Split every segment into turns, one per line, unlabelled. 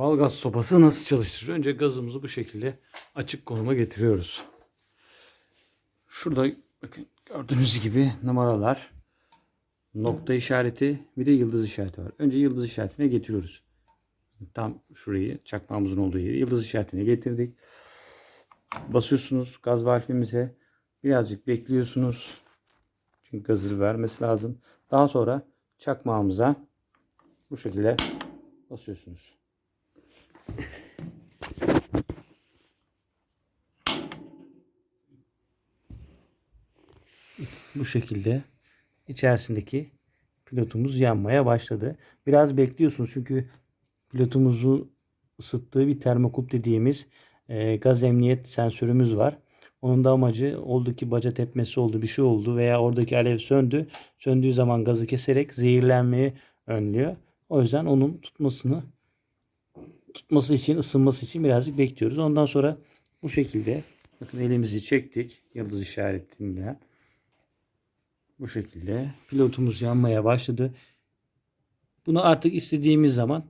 Doğalgaz sobası nasıl çalıştırır? Önce gazımızı bu şekilde açık konuma getiriyoruz. Şurada bakın gördüğünüz gibi numaralar, nokta işareti bir de yıldız işareti var. Önce yıldız işaretine getiriyoruz. Tam şurayı çakmağımızın olduğu yeri yıldız işaretine getirdik. Basıyorsunuz gaz valfimize. Birazcık bekliyorsunuz. Çünkü gazı vermesi lazım. Daha sonra çakmağımıza bu şekilde basıyorsunuz. Bu şekilde içerisindeki pilotumuz yanmaya başladı. Biraz bekliyorsunuz çünkü pilotumuzu ısıttığı bir termokup dediğimiz e, gaz emniyet sensörümüz var. Onun da amacı oldu ki baca tepmesi oldu, bir şey oldu veya oradaki alev söndü. Söndüğü zaman gazı keserek zehirlenmeyi önlüyor. O yüzden onun tutmasını tutması için, ısınması için birazcık bekliyoruz. Ondan sonra bu şekilde bakın elimizi çektik yıldız işaretiyle. Bu şekilde pilotumuz yanmaya başladı. Bunu artık istediğimiz zaman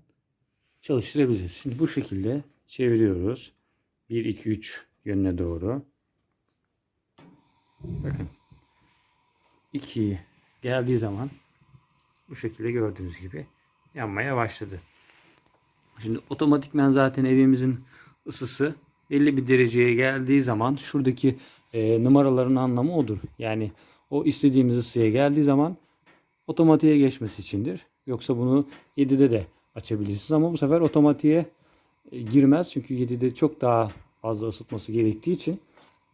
çalıştırabiliriz. Şimdi bu şekilde çeviriyoruz. 1 2 3 yönüne doğru. Bakın. 2 geldiği zaman bu şekilde gördüğünüz gibi yanmaya başladı. Şimdi otomatikmen zaten evimizin ısısı belli bir dereceye geldiği zaman şuradaki e, numaraların anlamı odur. Yani o istediğimiz ısıya geldiği zaman otomatiğe geçmesi içindir. Yoksa bunu 7'de de açabilirsiniz ama bu sefer otomatiğe e, girmez. Çünkü 7'de çok daha fazla ısıtması gerektiği için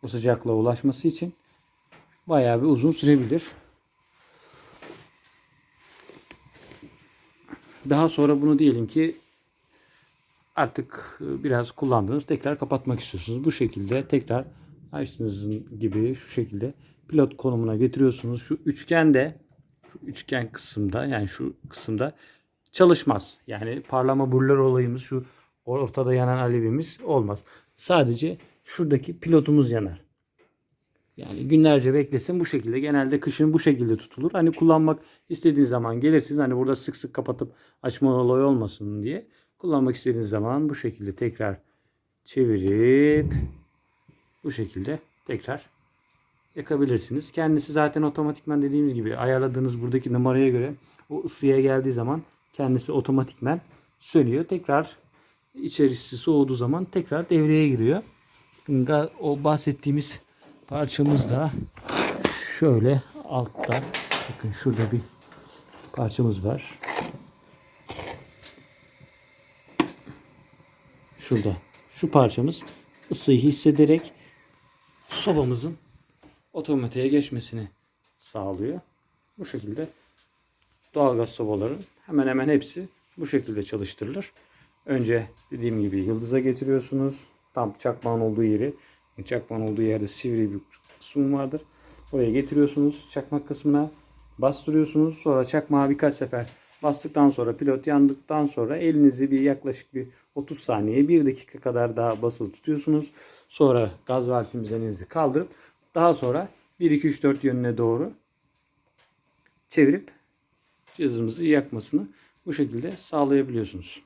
o sıcaklığa ulaşması için bayağı bir uzun sürebilir. Daha sonra bunu diyelim ki artık e, biraz kullandınız tekrar kapatmak istiyorsunuz. Bu şekilde tekrar açtığınız gibi şu şekilde pilot konumuna getiriyorsunuz. Şu üçgende şu üçgen kısımda yani şu kısımda çalışmaz. Yani parlama burlar olayımız şu ortada yanan alevimiz olmaz. Sadece şuradaki pilotumuz yanar. Yani günlerce beklesin bu şekilde. Genelde kışın bu şekilde tutulur. Hani kullanmak istediğiniz zaman gelirsiniz. Hani burada sık sık kapatıp açma olayı olmasın diye. Kullanmak istediğiniz zaman bu şekilde tekrar çevirip bu şekilde tekrar yakabilirsiniz. Kendisi zaten otomatikman dediğimiz gibi ayarladığınız buradaki numaraya göre o ısıya geldiği zaman kendisi otomatikman sönüyor. Tekrar içerisi soğuduğu zaman tekrar devreye giriyor. O bahsettiğimiz parçamız da şöyle altta bakın şurada bir parçamız var. Şurada şu parçamız ısıyı hissederek sobamızın otomatiğe geçmesini sağlıyor. Bu şekilde doğalgaz sobaların hemen hemen hepsi bu şekilde çalıştırılır. Önce dediğim gibi yıldıza getiriyorsunuz. Tam çakmağın olduğu yeri. Çakmağın olduğu yerde sivri bir kısmı vardır. Oraya getiriyorsunuz çakmak kısmına. Bastırıyorsunuz. Sonra çakmağı birkaç sefer bastıktan sonra pilot yandıktan sonra elinizi bir yaklaşık bir 30 saniye 1 dakika kadar daha basılı tutuyorsunuz. Sonra gaz valfimizden elinizi kaldırıp daha sonra 1 2 3 4 yönüne doğru çevirip cihazımızı yakmasını bu şekilde sağlayabiliyorsunuz.